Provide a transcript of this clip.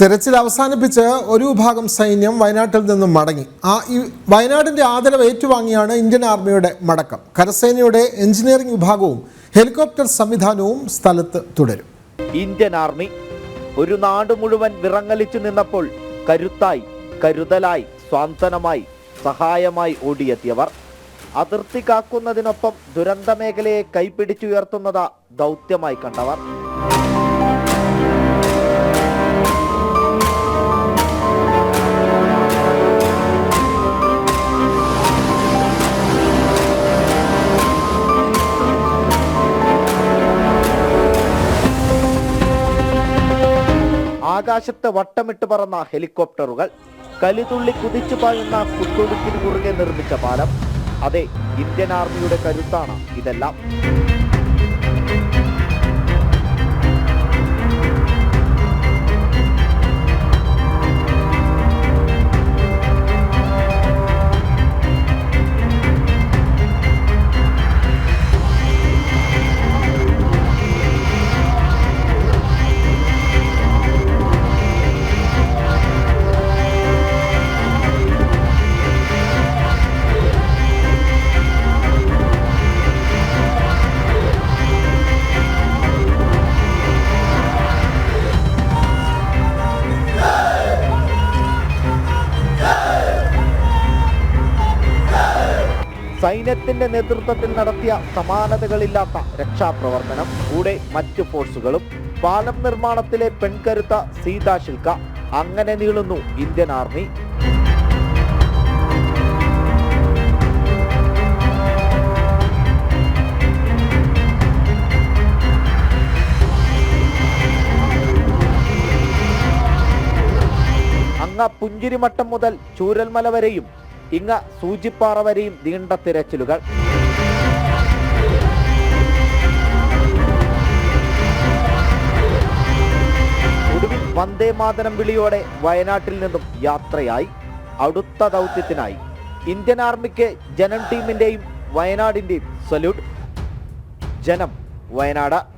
തെരച്ചിൽ അവസാനിപ്പിച്ച് ഒരു വിഭാഗം സൈന്യം വയനാട്ടിൽ നിന്നും മടങ്ങി. ആ ഈ വയനാടിന്റെ ആദരവ് ഏറ്റുവാങ്ങിയാണ് ഇന്ത്യൻ ആർമിയുടെ മടക്കം. കരസേനയുടെ എഞ്ചിനീയറിംഗ് വിഭാഗവും ഹെലികോപ്റ്റർ സംവിധാനവും സ്ഥലത്ത് തുടരും. ഇന്ത്യൻ ആർമി ഒരു നാട് മുഴുവൻ വിറങ്ങലിച്ചു നിന്നപ്പോൾ കരുത്തായി കരുതലായി സ്വാന്തനമായി സഹായമായി ഓടിയെത്തിയവർ അതിർത്തി കാക്കുന്നതിനൊപ്പം ദുരന്ത മേഖലയെ കൈപ്പിടിച്ചുയർത്തുന്നത് ദൗത്യമായി കണ്ടവർ. ആകാശത്ത് വട്ടമിട്ട് പറന്ന ഹെലികോപ്റ്ററുകൾ കലിതുള്ളി കുതിച്ചു പാഴുന്ന കുത്തൊഴുക്കിന് കുറുകെ നിർമ്മിച്ച പാലം. അതെ ഇന്ത്യൻ ആർമിയുടെ കരുത്താണ് ഇതെല്ലാം. സൈന്യത്തിന്റെ നേതൃത്വത്തിൽ നടത്തിയ സമാനതകളില്ലാത്ത രക്ഷാപ്രവർത്തനം കൂടെ മറ്റ് ഫോഴ്സുകളും പാലം നിർമ്മാണത്തിലെ പെൺകരുത്ത സീതാ ശിൽക്ക അങ്ങനെ നീളുന്നു ഇന്ത്യൻ ആർമി. അങ്ങ പുഞ്ചിരിമട്ടം മുതൽ ചൂരൽമല വരെയും ഇങ്ങ സൂചിപ്പാറ വരെയും നീണ്ട തിരച്ചിലുകൾ. ഒടുവിൽ വന്ദേ മാതരം വിളിയോടെ വയനാട്ടിൽ നിന്നും യാത്രയായി. അടുത്ത ദൗത്യത്തിനായി ഇന്ത്യൻ ആർമിക്ക് ജനം ടീമിന്റെയും വയനാടിന്റെയും സല്യൂട്ട്. ജനം വയനാട്.